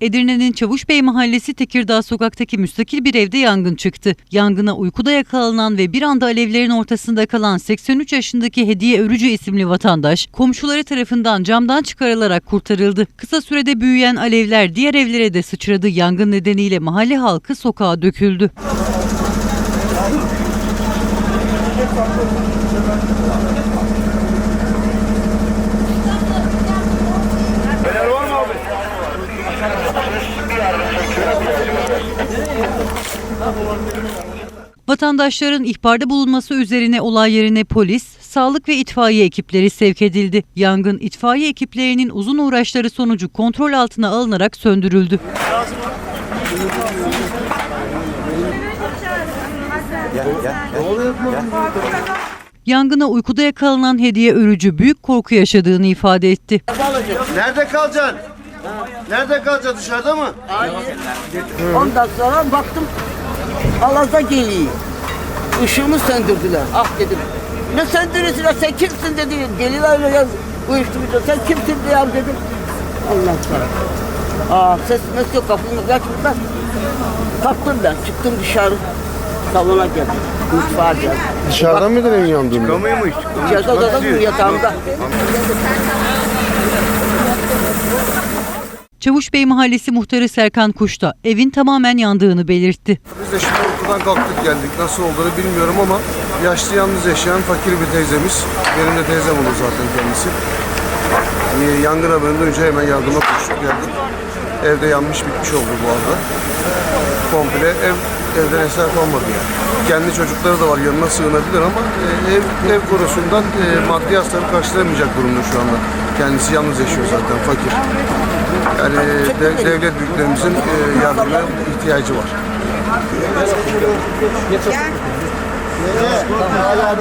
Edirne'nin Çavuşbey Mahallesi Tekirdağ sokaktaki müstakil bir evde yangın çıktı. Yangına uykuda yakalanan ve bir anda alevlerin ortasında kalan 83 yaşındaki Hediye Örücü isimli vatandaş komşuları tarafından camdan çıkarılarak kurtarıldı. Kısa sürede büyüyen alevler diğer evlere de sıçradı. Yangın nedeniyle mahalle halkı sokağa döküldü. Vatandaşların ihbarda bulunması üzerine olay yerine polis, sağlık ve itfaiye ekipleri sevk edildi. Yangın itfaiye ekiplerinin uzun uğraşları sonucu kontrol altına alınarak söndürüldü. Yangına uykuda yakalanan Hediye Örücü büyük korku yaşadığını ifade etti. Nerede kalacaksın? Nerede kalacaksın dışarıda mı? Ondan sonra baktım alaza geliyor. Işığımı söndürdüler. Ah dedim. Ne söndürüyorsun ya sen kimsin dedi. Geliyorlar öyle uyuşturucu. Sen kimsin diye dedim. Allah Allah. Aa ses mes yok kapımı açmışlar. Kalktım ben çıktım dışarı. Salona geldim. Mutfağa geldim. Dışarıdan mıydın evin yandığında? Çıkamıyormuş. İçeride odada yatağımda. Çavuşbey Mahallesi muhtarı Serkan Kuşta evin tamamen yandığını belirtti. Biz de şimdi uykudan kalktık geldik. Nasıl olduğunu bilmiyorum ama yaşlı yalnız yaşayan fakir bir teyzemiz. Benim de teyzem olur zaten kendisi. Ee, yangın haberini duyunca hemen yardıma koştuk geldik. Evde yanmış bitmiş oldu bu arada. Komple ev evden eser kalmadı yani. Kendi çocukları da var yanına sığınabilir ama e, ev, ev konusundan e, maddi hasarı karşılayamayacak durumda şu anda. Kendisi yalnız yaşıyor zaten fakir. Yani de- devlet büyüklerimizin e, yardımına ihtiyacı var. Hala